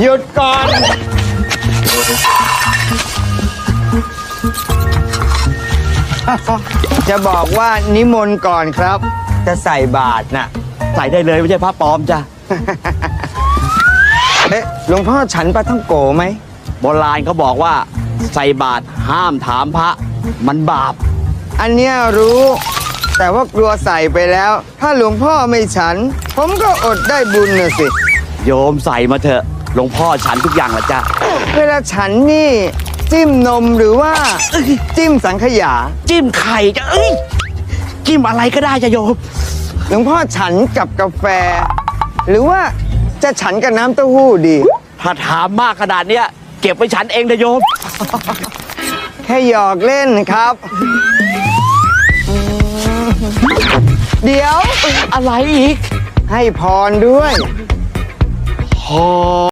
หยุดก่อน จะบอกว่านิมนต์ก่อนครับ จะใส่บาตรน่ะ ใส่ได้เลยไม่ใช่พระปลอมจ้ะ เอ๊ะหลวงพ่อฉันปลาท่องโกไหม โบราณเขาบอกว่าใส่บาตรห้ามถามพระมันบาป อันเนี้ยรู้ แต่ว่ากลัวใส่ไปแล้ว ถ้าหลวงพ่อไม่ฉัน ผมก็อดได้บุญน่ะสิ โยมใส่มาเถอะ หลวงพ่อฉันทุกอย่างละจ้ะเวลาฉันนี่จิ้มนมหรือว่าจิ้มสังขยา จิ้มไข่จ้ะเอ้ยจิ้มอะไรก็ได้จ้ะโยมหลวงพ่อฉันกับกาแฟ หรือว่าจะฉันกับน้ำเต้าหู้ดี ถ้าถามมากขนาดเนี้ยเก็บไว้ฉันเองนะโยม แค่หยอกเล่นครับอืมเดี๋ยวอะไรอีก ให้พรด้วย พอ